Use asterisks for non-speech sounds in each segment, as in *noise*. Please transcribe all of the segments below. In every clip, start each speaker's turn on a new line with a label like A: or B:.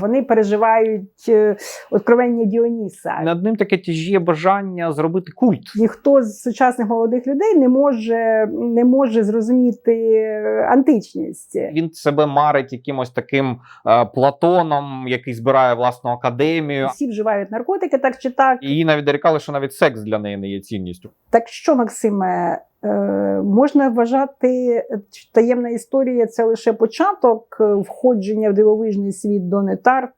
A: Вони переживають е, откровення Діоніса.
B: Над ним таке тяжіє бажання зробити культ.
A: Ніхто з сучасних молодих людей не може, не може зрозуміти е, античність.
B: Він себе марить якимось таким е, Платоном, який збирає власну академію.
A: Всі вживають наркотики, так чи так.
B: І їй навіть дорікали, що навіть секс для неї не є цінністю.
A: Так що, Максиме, можна вважати, е, таємна історія це лише початок е, входження в дивовижний світ Дони Тарт.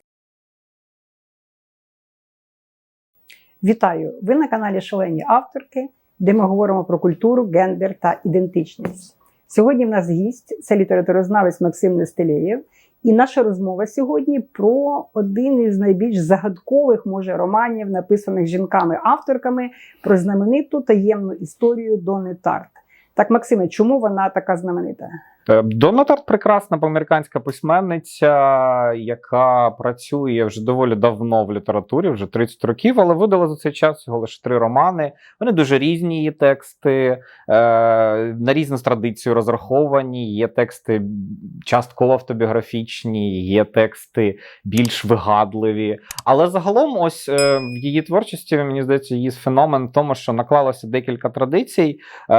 A: Вітаю! Ви на каналі Шалені авторки, де ми говоримо про культуру, гендер та ідентичність. Сьогодні в нас гість це літературознавець Максим Нестелєєв. І наша розмова сьогодні про один із найбільш загадкових, може, романів, написаних жінками-авторками про знамениту таємну історію Дони Тарт. Так, Максиме, чому вона така знаменита?
B: Е, Донна прекрасна американська письменниця, яка працює вже доволі давно в літературі, вже 30 років, але видала за цей час всього лише три романи. Вони дуже різні її тексти, е, на різну традицію розраховані. Є тексти частково автобіографічні, є тексти більш вигадливі. Але загалом, ось е, в її творчості, мені здається, її феномен в тому, що наклалося декілька традицій е,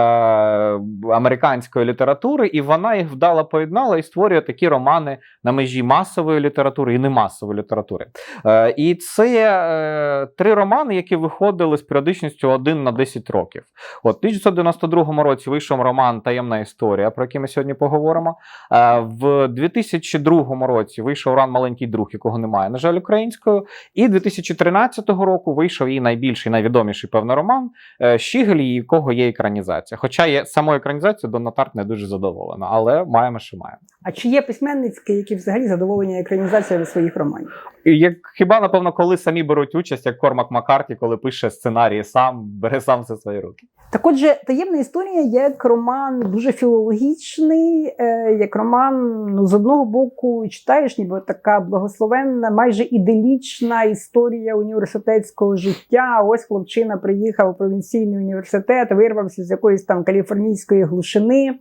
B: американської літератури, і вона їх вдало поєднала і створює такі романи на межі масової літератури і немасової літератури. Е, і це е, три романи, які виходили з періодичністю один на 10 років. От в 1992 році вийшов роман Таємна історія, про який ми сьогодні поговоримо. Е, в 2002 році вийшов роман Маленький друг, якого немає, на жаль, українською. І 2013 року вийшов її найбільший, найвідоміший певний роман Щігель, якого є екранізація. Хоча є самою екранізацією Донна Тарт не дуже задоволена, але маємо, що маємо.
A: А чи є письменницькі, які взагалі задоволені екранізацією своїх романів?
B: Як хіба напевно, коли самі беруть участь, як Кормак Маккарті, коли пише сценарії сам, бере сам все свої руки.
A: Так отже, таємна історія як роман дуже філологічний, е, як роман, ну, з одного боку, читаєш, ніби така благословенна, майже іделічна історія університетського життя. Ось хлопчина приїхав у провінційний університет, вирвався з якоїсь там каліфорнійської глушини.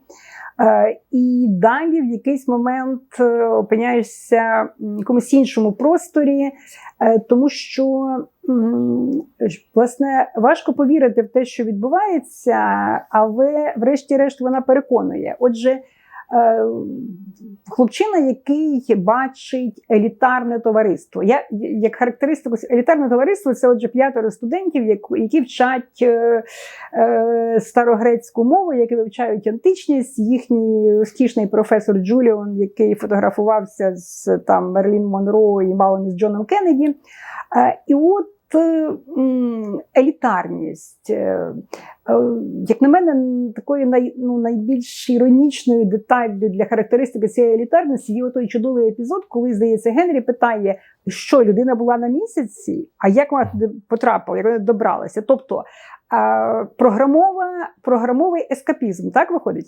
A: Е, І далі в якийсь момент е, опиняєшся в якомусь іншому просторі, е, тому що власне важко повірити в те, що відбувається, але врешті-решт вона переконує. Отже, хлопчина, який бачить елітарне товариство. Я як характеристику елітарне товариство це отже п'ятеро студентів, які вчать е, е, старогрецьку мову, які вивчають античність. Їхній успішний професор Джуліон, який фотографувався з там Мерлін Монро і мало не з Джоном Кеннеді. Е, і от е, елітарність. Е, Е, Як на мене, такою ну, найбільш іронічною деталлю для характеристики цієї елітарності є той чудовий епізод, коли, здається, Генрі питає, що людина була на місяці, а як вона туди потрапила, як вона добралася. Тобто програмова, програмовий ескапізм, так виходить?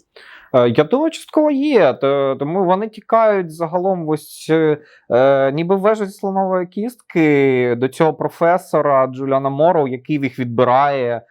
B: Е, Я думаю, частково є. то- Тому вони тікають загалом ось е, е, ніби вежа зі слонової кістки до цього професора Джуліана Морроу, який їх відбирає.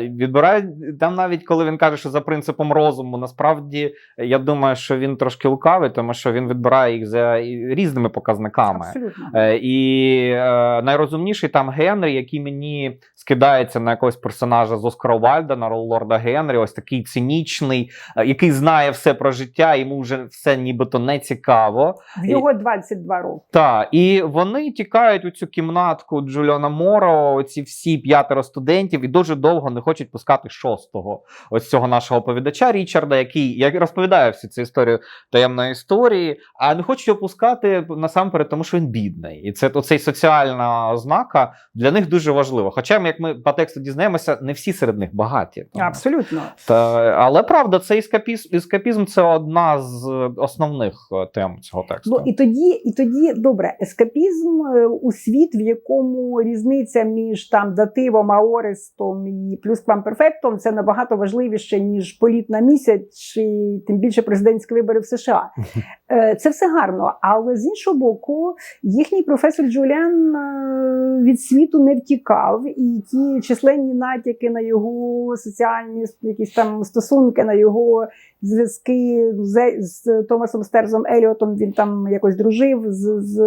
B: Відбирає там, навіть коли він каже, що за принципом розуму, насправді я думаю, що він трошки лукавий, тому що він відбирає їх за різними показниками.
A: Абсолютно.
B: Е, І е, найрозумніший там Генрі, який мені скидається на якогось персонажа з Оскара Вальда, на лорда Генрі, ось такий цинічний, е, який знає все про життя, йому вже все нібито не цікаво.
A: Його 22 роки.
B: Так, і вони тікають у цю кімнатку Джуліана Моро, ці всі п'ятеро студентів, і дуже довго не хочуть пускати шостого ось цього нашого оповідача Річарда, який як розповідає всю цю історію таємної історії, а не хочуть його пускати насамперед, тому що він бідний. І це оцей соціальна ознака для них дуже важлива. Хоча, як ми по тексту дізнаємося, не всі серед них багаті. Тому-
A: Абсолютно.
B: Та, але правда, цей ескапізм, ескапізм це одна з основних е, тем цього тексту.
A: Ну і тоді, і тоді добре, ескапізм е, у світ, в якому різниця між там дативом, аористом і плюс квамперфектом це набагато важливіше, ніж політ на місяць, чи тим більше президентські вибори в США. *laughs* Е, Це все гарно, але з іншого боку, їхній професор Джуліан е, від світу не втікав, і ті численні натяки на його соціальні якісь там стосунки, на його зв'язки з, Томасом Стерзом Еліотом. Він там якось дружив з, з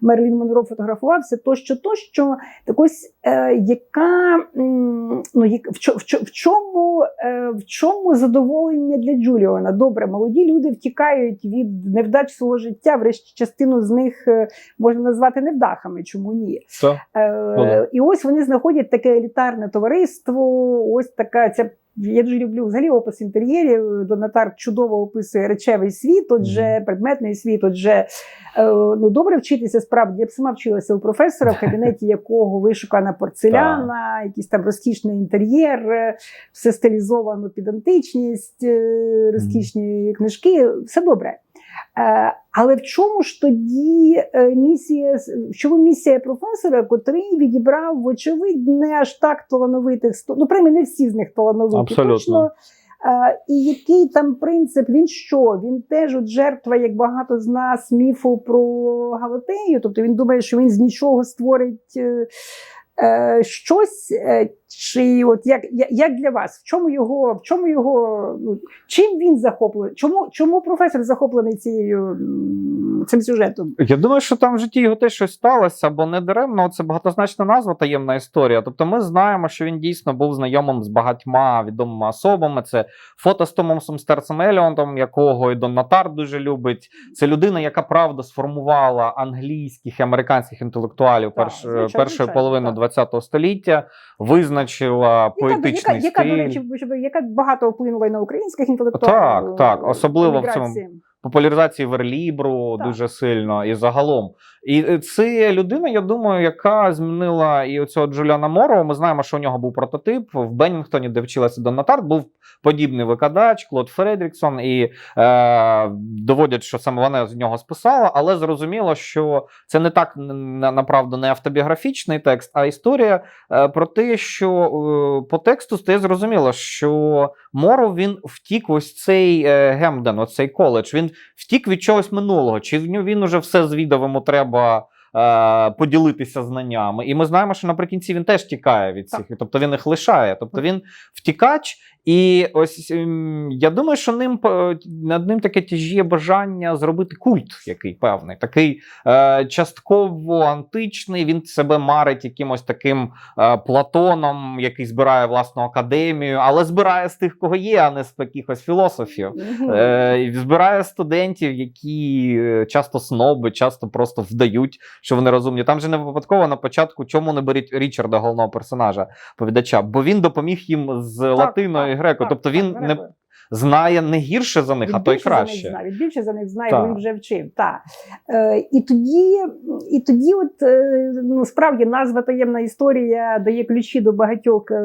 A: Мерлін Монро фотографувався. Тощо, тощо, так ось е, яка ну як в, в, в чому е, в чому задоволення для Джуліона? Добре, молоді люди втікають від невдач свого життя. Врешті частину з них е, можна назвати невдахами. Чому ні?
B: Це
A: Е, і ось вони знаходять таке елітарне товариство. Ось така ця. Я дуже люблю взагалі опис інтер'єрів. Донатар чудово описує речевий світ, отже, предметний світ. Отже, е, ну добре вчитися справді. Я б сама вчилася у професора, в кабінеті якого вишукана порцеляна, якийсь там розкішний інтер'єр, е, все стилізовано під античність, розкішні книжки. Все добре. Е, Але в чому ж тоді е, місія, в чому місія професора, котрий відібрав, вочевидь, не аж так талановитих ну, принаймні, не всі з них талановиті.
B: Абсолютно.
A: Точно. Е, І який там принцип? Він що? Він теж от жертва, як багато з нас, міфу про Галатею. Тобто він думає, що він з нічого створить е, щось. Е, Чи от як, як, для вас? В чому його, в чому його ну, чим він захоплений? Чому, чому професор захоплений цією цим сюжетом?
B: Я думаю, що там в житті його теж щось сталося, бо не даремно це багатозначна назва таємна історія. Тобто, ми знаємо, що він дійсно був знайомим з багатьма відомими особами. Це фото з Томом Стерцем Еліонтом, якого і Дон Натар дуже любить. Це людина, яка правда сформувала англійських і американських інтелектуалів перш, першої половини. ХХ століття, визначила поетичний
A: яка, яка,
B: стиль.
A: Яка, яка, яка багато вплинула і на українських інтелектуалів.
B: Так, так, особливо в цьому. Популяризації верлібру
A: Так.
B: дуже сильно і загалом. І е, це людина, я думаю, яка змінила і оцього Джуліана Моро. Ми знаємо, що у нього був прототип в Беннінгтоні, де вчилася Донна Тарт, був подібний викладач Клод Фредріксон, і е, доводять, що саме вона з нього списала, але зрозуміло, що це не так направду не автобіографічний текст, а історія е, про те, що е, по тексту стає зрозуміло, що Моро він втік в ось цей е, Гемден, оцей коледж. Він втік від чогось минулого, чи в нього він уже все звідав, йому треба. е, Поділитися знаннями, і ми знаємо, що наприкінці він теж тікає від цих, тобто він їх лишає. Тобто він втікач, і ось ем, я думаю, що ним над ним таке тяжіє бажання зробити культ, який певний, такий е, частково античний. Він себе марить якимось таким е, Платоном, який збирає власну академію, але збирає з тих, кого є, а не з якихось філософів. Е, збирає студентів, які е, часто сноби, часто просто вдають, що вони розумні. Там же не випадково на початку, чому не беріть Річарда, головного персонажа, повідача, бо він допоміг їм з латиною і греко.
A: так,
B: тобто він не знає не гірше за них,
A: Він
B: а то й
A: краще. за них він більше за них знає,
B: Так.
A: він вже вчив. Так. Е, і, тоді, і тоді, от, е, ну, справді, назва таємна історія дає ключі до багатьох е,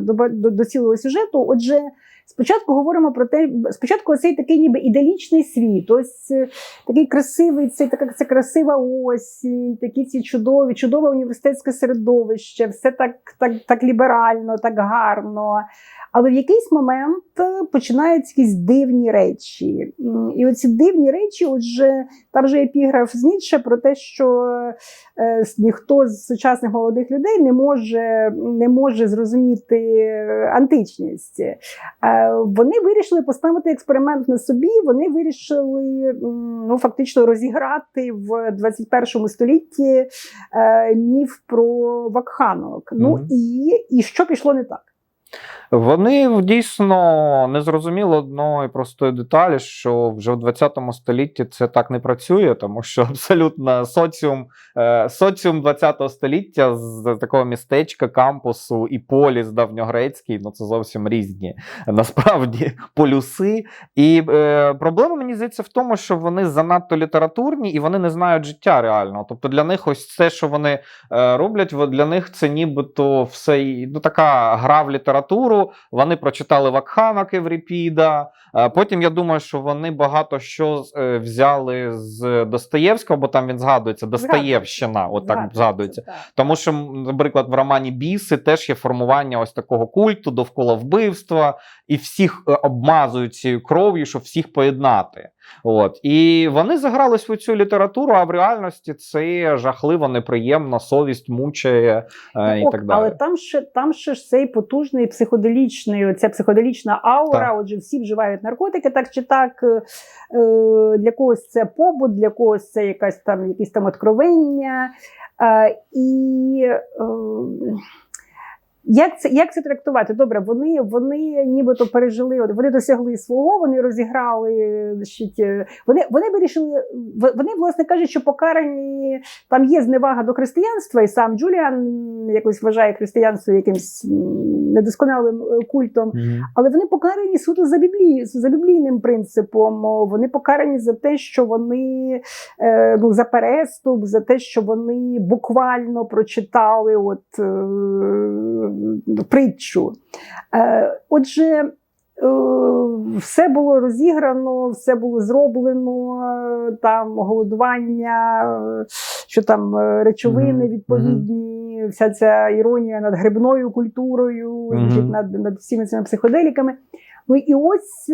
A: до, до, до цілого сюжету. Отже, спочатку говоримо про те, спочатку цей такий ніби ідеалічний світ. Ось е, такий красивий, цей така це красива осінь, такі ці чудові, чудове університетське середовище, все так, так, так ліберально, так гарно. Але в якийсь момент е, починаються якісь дивні речі. І оці дивні речі, отже, там вже епіграф з про те, що е, ніхто з сучасних молодих людей не може, не може зрозуміти античність. Е, Вони вирішили поставити експеримент на собі. Вони вирішили ну, фактично розіграти в 21 столітті е, міф про вакханок. Ну і, і що пішло не так?
B: Вони дійсно не зрозуміли одної простої деталі, що вже в 20 столітті це так не працює, тому що абсолютно соціум, е, соціум 20 століття з такого містечка, кампусу і поліс давньогрецький, ну це зовсім різні насправді *laughs* полюси. І е, проблема мені здається в тому, що вони занадто літературні і вони не знають життя реального. Тобто для них ось це, що вони е, роблять, для них це нібито все ну, така гра в літературу. Вони прочитали Вакхана Кевріпіда. Е, Потім я думаю, що вони багато що е, взяли з Достоєвського, бо там він згадується Достоєвщина, от так згадується. Тому що, наприклад, в романі Біси теж є формування ось такого культу довкола вбивства, і всіх е, обмазують цією кров'ю, щоб всіх поєднати. От і вони загрались в цю літературу, а в реальності це жахливо, неприємно, совість мучає е, і
A: Ок,
B: так далі.
A: Але там ще там ще ж цей потужний психоделічний, ця психоделічна аура.
B: Так.
A: Отже, всі вживають наркотики, так чи так. Е, е, для когось це побут, для когось це якась там якісь там откровення. Е, і е, як це, як це трактувати? Добре, вони, вони нібито пережили, вони досягли свого, вони розіграли. значить, е, Вони, вони вирішили, вони, власне кажуть, що покарані там є зневага до християнства, і сам Джуліан якось вважає християнство якимсь недосконалим е, культом.
B: Мгм.
A: Але вони покарані суто за біблії, за біблійним принципом. Вони покарані за те, що вони е, ну, за переступ, за те, що вони буквально прочитали от, притчу. Е, отже, е, все було розіграно, все було зроблено, е, там голодування, що там речовини відповідні, вся ця іронія над грибною культурою, над, над всіми цими психоделіками. Ну і ось.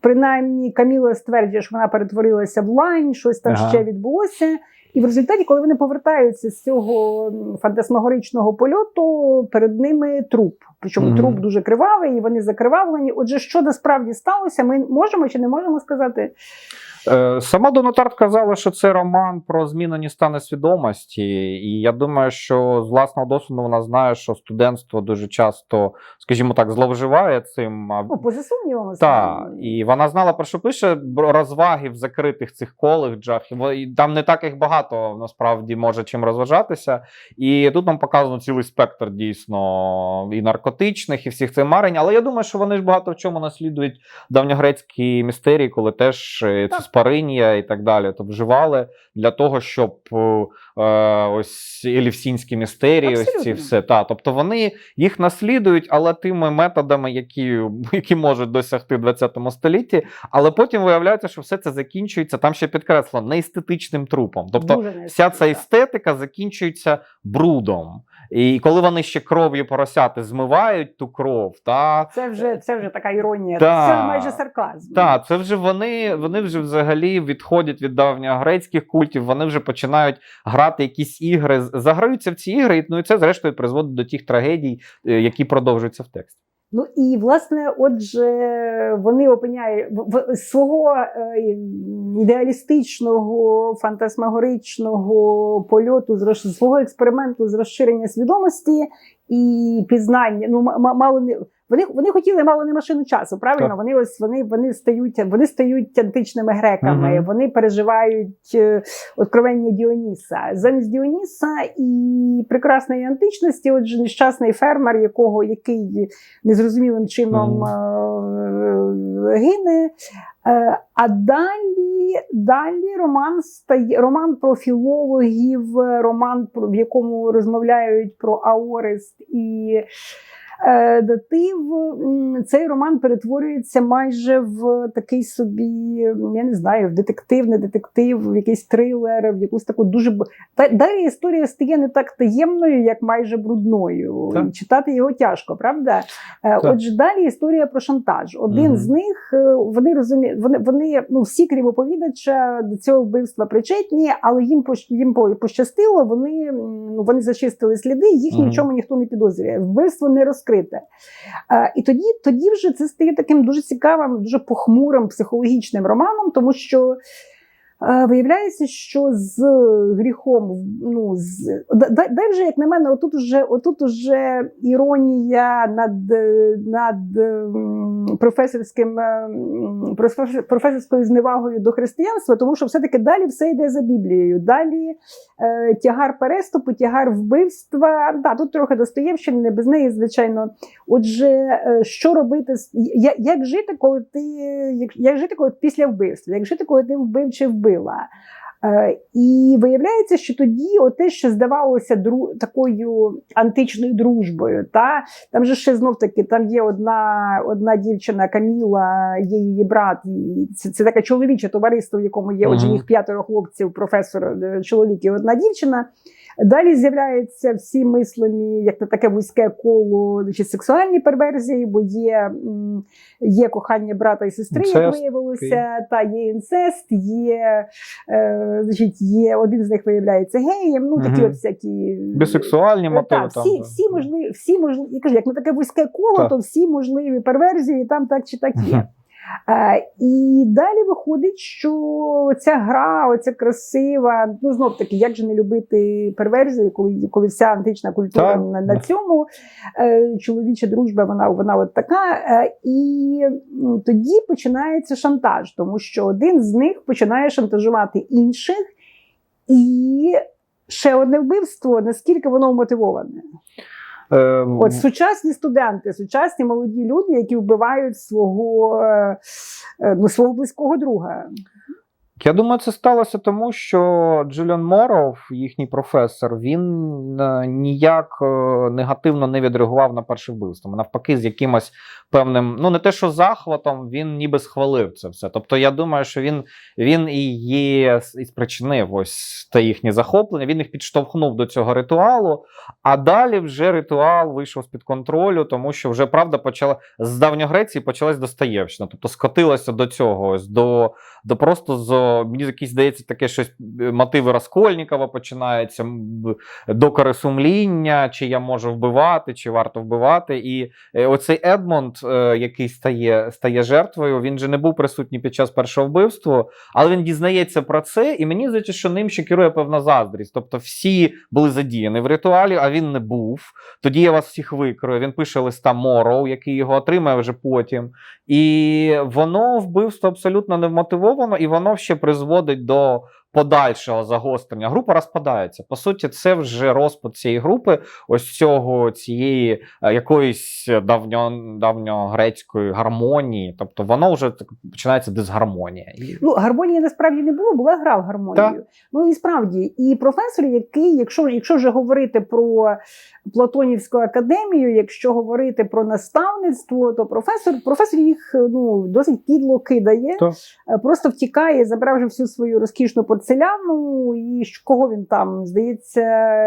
A: Принаймні, Каміла стверджує, що вона перетворилася в лань, щось там
B: Ага.
A: ще відбулося. І в результаті, коли вони повертаються з цього фантасмагоричного польоту, перед ними труп. Причому
B: Мгм.
A: труп дуже кривавий, і вони закривавлені. Отже, що насправді сталося, ми можемо чи не можемо сказати?
B: Е, Сама Донатарт казала, що це роман про змінені стани свідомості, і я думаю, що з власного досвіду вона знає, що студентство дуже часто, скажімо так, зловживає цим. а
A: Ну, поза сумнівами.
B: Так, і вона знала про що пише розваги в закритих цих коледжах. І там не так їх багато насправді може чим розважатися. І тут нам показано цілий спектр дійсно і наркотичних, і всіх цих марень. Але я думаю, що вони ж багато в чому наслідують давньогрецькі містерії, коли теж е,
A: Так.
B: і так далі, то вживали для того, щоб е, ось елівсінські містерії, ось ці все. Та, тобто вони їх наслідують, але тими методами, які, які можуть досягти в 20 столітті. Але потім виявляється, що все це закінчується там ще підкреслено не естетичним трупом. Тобто вся ця естетика закінчується брудом. І коли вони ще кров'ю поросяти змивають ту кров, та
A: Це вже, це вже така іронія,
B: та,
A: це майже сарказм.
B: Так, це вже вони, вони вже взагалі відходять від давньогрецьких культів, вони вже починають грати якісь ігри, заграються в ці ігри, ну і це зрештою призводить до тих трагедій, е, які продовжуються в тексті.
A: Ну і власне, отже, вони опиняють свого е, ідеалістичного, фантасмагоричного польоту свого експерименту з розширення свідомості і пізнання. Ну, мало не вони, вони хотіли мало не машину часу. Правильно,
B: Так.
A: вони ось вони, вони стають вони стають античними греками.
B: Мгм.
A: Вони переживають е, откровення Діоніса. Замість Діоніса і прекрасної античності, отже, нещасний фермер, якого який незрозумілим чином
B: Мгм.
A: е, гине. Е, А далі, далі роман стає роман про філологів, роман, в якому розмовляють про Аорест і е, датив. Цей роман перетворюється майже в такий собі, я не знаю, в детектив, не детектив, в якийсь трилер, в якусь таку дуже Та- далі історія стає не так таємною, як майже брудною.
B: Так.
A: Читати його тяжко, правда? Е,
B: Так.
A: Отже, далі історія про шантаж. Один
B: Мгм.
A: з них е, вони розуміють, вони, вони ну всі крім оповідача до цього вбивства причетні, але їм їм пощастило. Вони ну вони зачистили сліди, їх ні в
B: Мгм.
A: чому ніхто не підозрює. Вбивство не розкрите. Е, І тоді, тоді вже це стає таким дуже цікавим, дуже похмурим психологічним романом, тому що. Е, Виявляється, що з гріхом, ну з дай вже, як на мене, отут уже, отут уже іронія над, е, над професорським ем, професорською зневагою до християнства, тому що все-таки далі все йде за Біблією. Далі е, тягар переступу, тягар вбивства. Да, тут трохи Достоєвщини, не без неї, звичайно. Отже, е, що робити як жити, коли ти як, як жити, коли після вбивства, як жити, коли ти вбив чи вбила? Е, і виявляється, що тоді те, що здавалося дру, такою античною дружбою, та? Там же ще знов таки там є одна, одна дівчина Каміла, є її брат, і це, це таке чоловіче товариство, в якому є отже їх п'ятеро хлопців, професор, е, чоловік і одна дівчина. Далі з'являються всі мислені, як на таке вузьке коло значить, сексуальні перверзії, бо є, є кохання брата і сестри, як
B: Інцест
A: виявилося, та є інцест, є, е, значить, є один з них виявляється геєм, ну такі
B: Мгм.
A: от всякі
B: Бісексуальні мотиви
A: так,
B: там.
A: всі, всі можливі, всі можливі, я кажу, як на таке вузьке коло,
B: Так.
A: то всі можливі перверзії там так чи так є.
B: Мгм.
A: Е, і далі виходить, що ця гра, оця красива, ну знов таки, як же не любити перверзії, коли, коли вся антична культура
B: Так.
A: на, на цьому е, чоловіча дружба, вона, вона от така. Е, і тоді починається шантаж, тому що один з них починає шантажувати інших, і ще одне вбивство, наскільки воно вмотивоване.
B: Е,
A: От сучасні студенти, сучасні молоді люди, які вбивають свого, е, е, ну, свого близького друга.
B: Я думаю, це сталося тому, що Джуліан Моров, їхній професор, він е, ніяк е, негативно не відреагував на перше вбивство. Навпаки, з якимось певним, ну не те, що захватом, він ніби схвалив це все. Тобто, я думаю, що він, він і є і спричинив ось те їхнє захоплення. Він їх підштовхнув до цього ритуалу. А далі вже ритуал вийшов з під контролю, тому що вже правда почала з давньогреції почалась Достоєвщина. Тобто скотилося до цього, ось до, до просто з мені якісь здається таке щось е, мотиви Раскольнікова починаються, м, докори сумління, чи я можу вбивати, чи варто вбивати. І е, оцей Едмонд, е, який стає, стає жертвою, він же не був присутній під час першого вбивства, але він дізнається про це, і мені здається, що ним ще керує певна заздрість. Тобто всі були задіяні в ритуалі, а він не був. Тоді я вас всіх викрою. Він пише листа Мороу, який його отримає вже потім. І воно вбивство абсолютно не вмотивовано, і воно ще призводить до подальшого загострення. Група розпадається. По суті, це вже розпад цієї групи, ось цього цієї е, якоїсь давньо, давньогрецької гармонії. Тобто воно вже так починається дисгармонія.
A: Ну, гармонії насправді не було, була гра в гармонію.
B: Так.
A: Ну і справді, і професор, який, якщо, якщо вже говорити про Платонівську академію, якщо говорити про наставництво, то професор, професор їх ну, досить підло кидає,
B: Так.
A: Е, просто втікає, забравши всю свою розкішну порцеляну, і кого він там, здається,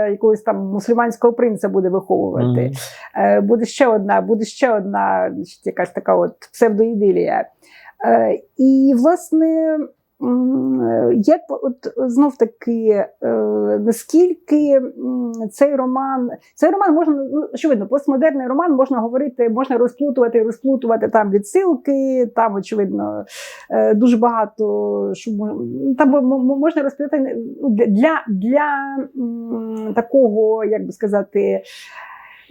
A: якогось там мусульманського принца буде виховувати. Е, буде ще одна, буде ще одна значить, якась така от псевдоідилія. Е, і, власне, як от знов таки, е, наскільки цей роман, цей роман можна, ну, очевидно, постмодерний роман можна говорити, можна розплутувати, розплутувати там відсилки, там, очевидно, е, дуже багато що там мо- мо- можна розповідати ну, для, для такого, як би сказати,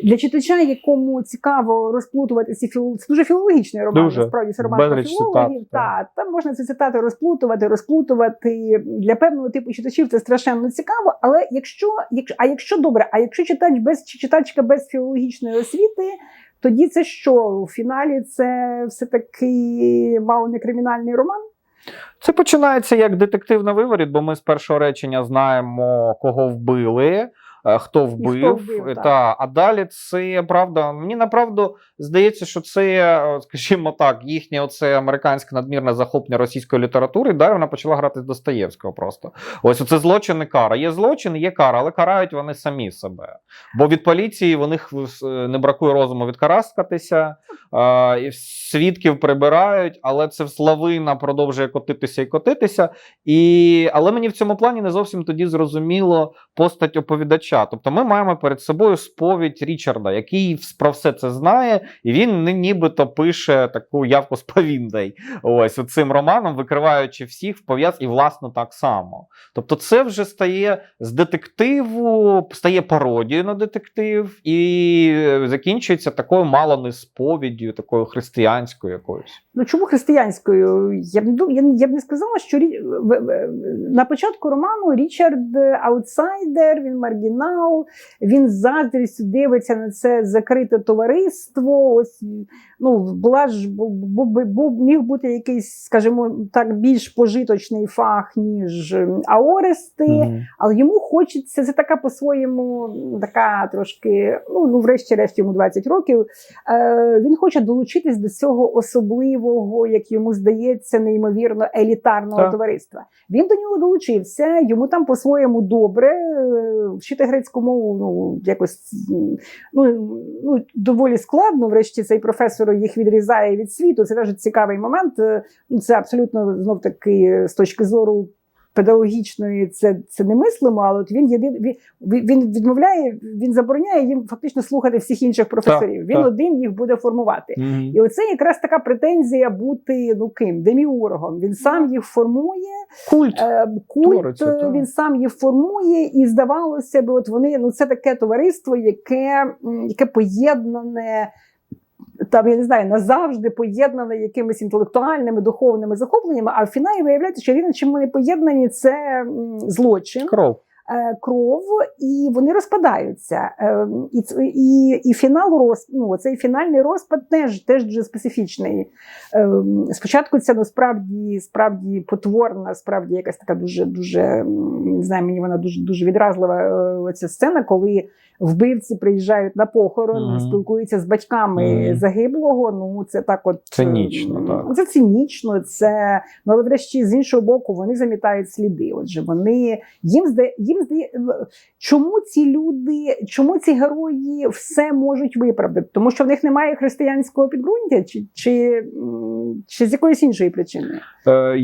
A: для читача, якому цікаво розплутувати ці філ... це дуже філологічний роман.
B: Дуже.
A: Насправді це роман про філологів.
B: цитат,
A: Та, там можна ці цитати розплутувати, розплутувати. Для певного типу читачів це страшенно цікаво. Але якщо, якщо а якщо добре, а якщо читач без чи читачка без філологічної освіти, тоді це що? У фіналі це все таки мало не кримінальний роман.
B: Це починається як детектив на виворіт, бо ми з першого речення знаємо, кого вбили. Е, Хто вбив,
A: вбив,
B: е,
A: так.
B: та а далі це правда. Мені направду здається, що це, е, скажімо так, їхнє оце американське надмірне захоплення російської літератури. і Далі вона почала грати з Достоєвського. Просто ось оце злочин і кара. Є злочин, є кара, але карають вони самі себе. Бо від поліції в них не бракує розуму відкараскатися, і свідків прибирають, але це лавина продовжує котитися і котитися. І... Але мені в цьому плані не зовсім тоді зрозуміло постать оповідача. Тобто ми маємо перед собою сповідь Річарда, який про все це знає, і він ні- нібито пише таку явку з повіндай. Ось цим романом, викриваючи всіх в пов'яз, і власно так само. Тобто, це вже стає з детективу, стає пародією на детектив і е, закінчується такою мало не сповіддю, такою християнською якоюсь.
A: Ну чому християнською? Я б я, я б не сказала, що на початку роману Річард аутсайдер, він маргінал, він з заздрістю дивиться на це закрите товариство. Ось ну була ж бу- бу- міг бути якийсь, скажімо так, більш пожиточний фах, ніж Аорести. Але йому хочеться, це така по-своєму, така трошки, ну, ну врешті-решт йому 20 років. Е, він хоче долучитись до цього особливого, як йому здається, неймовірно елітарного
B: Так.
A: товариства. Він до нього долучився, йому там по-своєму добре. е, Вчити грецьку мову ну, якось ну, ну, доволі складно. Врешті цей професор їх відрізає від світу. Це теж цікавий момент. Е, Ну, Це абсолютно знов таки з точки зору. Педагогічної це, це не мислимо, але от він єдин він, він відмовляє, він забороняє їм фактично слухати всіх інших професорів. він
B: так.
A: один їх буде формувати. І оце якраз така претензія бути ну ким деміургом. Він сам їх формує,
B: Культ.
A: е, культ
B: Твориться,
A: е,
B: так.
A: він сам їх формує, і здавалося б, от вони ну це таке товариство, яке, яке поєднане. Там я не знаю, назавжди поєднане якимись інтелектуальними духовними захопленнями. А в фіналі виявляється, що єдине, чим вони поєднані, це злочин
B: Кров.
A: е, кров, і вони розпадаються. Е, І, і, і фінал роз, ну, цей фінальний розпад теж, теж дуже специфічний. Е, Спочатку це ну, справді, потворна, справді якась така дуже, дуже не знаю, мені вона дуже, дуже відразлива оця сцена, коли вбивці приїжджають на похорон,
B: Мгм.
A: спілкуються з батьками
B: Мгм.
A: загиблого. Ну це так, от
B: Цинічно, так.
A: Це цинічно, це ну, але врешті з іншого боку, вони замітають сліди. Отже, вони їм здає, їм здає, чому ці люди, чому ці герої все можуть виправдати? Тому що в них немає християнського підґрунтя, чи, чи, чи з якоїсь іншої причини?
B: Е,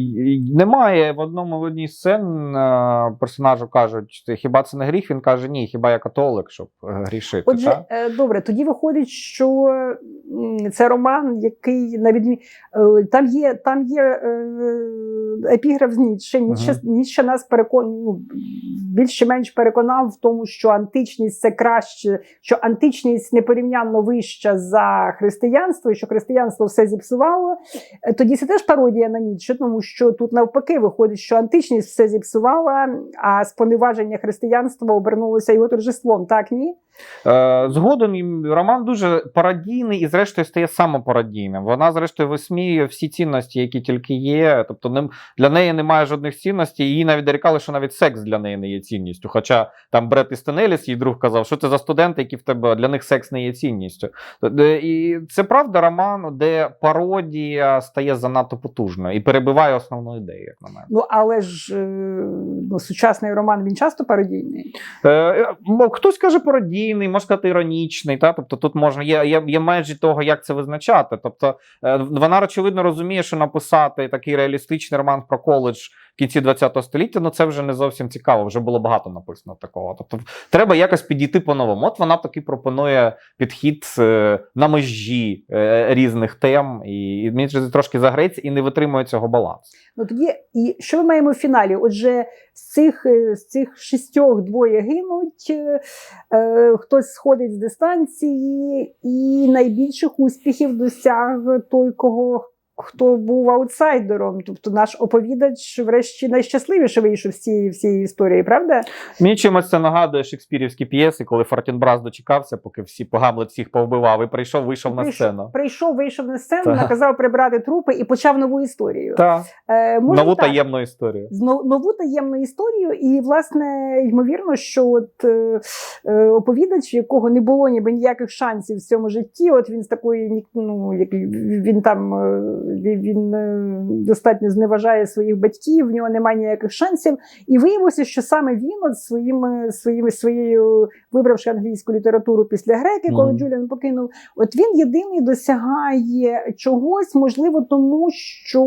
B: немає в одному в одній сцен е, персонажу кажуть, хіба це не гріх? Він каже, ні, хіба я католик, щоб е, грішити.
A: Отже,
B: та?
A: е, добре, тоді виходить, що це роман, який на відмі... е, там є, там є епіграф з Ніцше. Ніцше. Ніцше нас перекон... ну, більш чи менш переконав в тому, що античність це краще, що античність непорівнянно вища за християнство, і що християнство все зіпсувало. Тоді це теж пародія на Ніцше, тому що тут навпаки виходить, що античність все зіпсувала, а споневаження християнства обернулося його торжеством. Так ні?
B: Е, згодом роман дуже пародійний і, зрештою, стає самопарадійним. Вона, зрештою, висміює всі цінності, які тільки є. Тобто, для неї немає жодних цінностей. Її навіть дорікали, що навіть секс для неї не є цінністю. Хоча там Бред Істенеліс, її друг казав, що це за студенти, які в тебе для них секс не є цінністю. І це правда роман, де пародія стає занадто потужною і перебиває основну ідею, як на мене.
A: Ну але ж е, ну, сучасний роман він часто пародійний.
B: Е, хтось каже пародійний, може сказати іронічний. Та? Тобто тут можна є, є, є межі того, як це визначати. Тобто е, вона очевидно розуміє, що написати такий реалістичний роман про коледж кінці ХХ століття, ну це вже не зовсім цікаво. Вже було багато написано такого. Тобто треба якось підійти по-новому. От вона таки пропонує підхід е, на межі е, різних тем, і, мені трошки загреться і не витримує цього балансу.
A: Ну тоді, і що ми маємо в фіналі? Отже, з цих, е, з цих шістьох двоє гинуть, е, хтось сходить з дистанції, і найбільших успіхів досяг той, кого. Хто був аутсайдером, тобто наш оповідач, врешті, найщасливіше вийшов з цієї всієї історії, правда?
B: Мені чимось це нагадує шекспірівські п'єси, коли Фортінбрас дочекався, поки всі Гамлет всіх повбивав, і прийшов, вийшов на
A: Прийшов-
B: сцену.
A: Прийшов, вийшов на сцену,
B: Так.
A: наказав прибрати трупи і почав нову історію.
B: Так,
A: Е, може,
B: нову
A: так.
B: таємну історію.
A: Нову таємну історію, і власне ймовірно, що от е, е, оповідач, якого не було ніби ніяких шансів в цьому житті, от він з такої ну, як він там е, він, е, достатньо зневажає своїх батьків, в нього немає ніяких шансів. І виявилося, що саме він от своїми своїми своєю вибравши англійську літературу після греки, коли
B: mm.
A: Джуліан покинув, от він єдиний досягає чогось, можливо, тому що.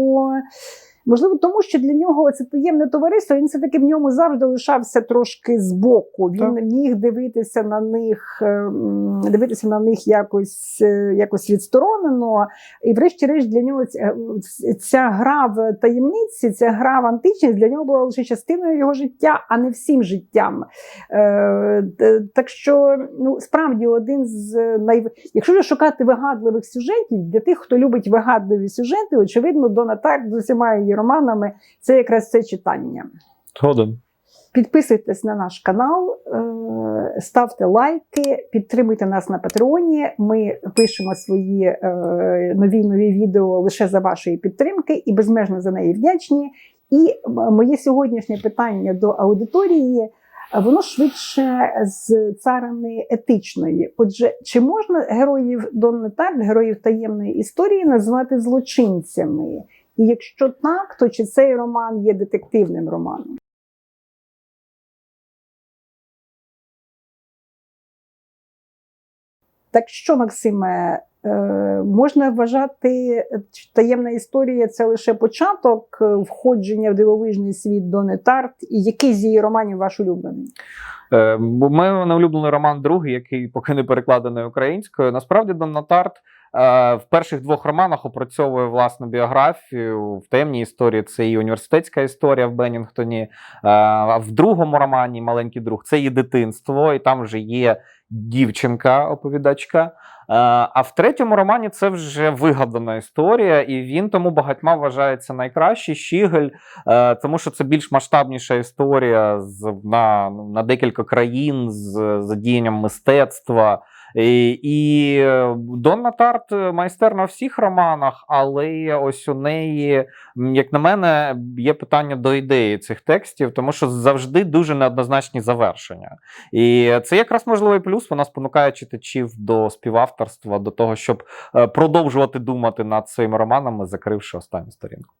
A: Можливо, тому що для нього це таємне товариство, він все-таки в ньому завжди лишався трошки збоку. Він
B: Так.
A: міг дивитися на них, е, дивитися на них якось, е, якось відсторонено. І, врешті-решт, для нього ця, ця гра в таємниці, ця гра в античність для нього була лише частиною його життя, а не всім життям. Е, так що, ну, справді, один з най... Якщо ж шукати вигадливих сюжетів, для тих, хто любить вигадливі сюжети, очевидно, Дона Тарт з усіма її романами це якраз це читання.
B: Згоден.
A: Підписуйтесь на наш канал, е, ставте лайки, підтримуйте нас на Патреоні. Ми пишемо свої е, нові нові відео лише за вашої підтримки і безмежно за неї вдячні. І моє сьогоднішнє питання до аудиторії. Воно швидше з царини етичної. Отже, чи можна героїв Донни Тарт, героїв таємної історії, назвати злочинцями? І якщо так, то чи цей роман є детективним романом? Так що, Максиме, е, можна вважати, що таємна історія це лише початок е, входження в дивовижний світ Дони Тарт. І який з її романів ваш улюблений?
B: Е, бо мене улюблений роман другий, який поки не перекладений українською. Насправді Донна Тарт – в перших двох романах опрацьовує власну біографію. В темній історії це і університетська історія в Беннінгтоні. Е, А в другому романі Маленький друг це її дитинство, і там вже є дівчинка, оповідачка. Е, А в третьому романі це вже вигадана історія, і він тому багатьма вважається найкращий. Щігель Е, тому що це більш масштабніша історія з, на, на декілька країн з задіянням мистецтва. І, і е, Донна Тарт майстерна в всіх романах, але ось у неї, як на мене, є питання до ідеї цих текстів, тому що завжди дуже неоднозначні завершення. І це якраз можливий плюс. Вона спонукає читачів до співавторства, до того, щоб е, продовжувати думати над своїми романами, закривши останню сторінку.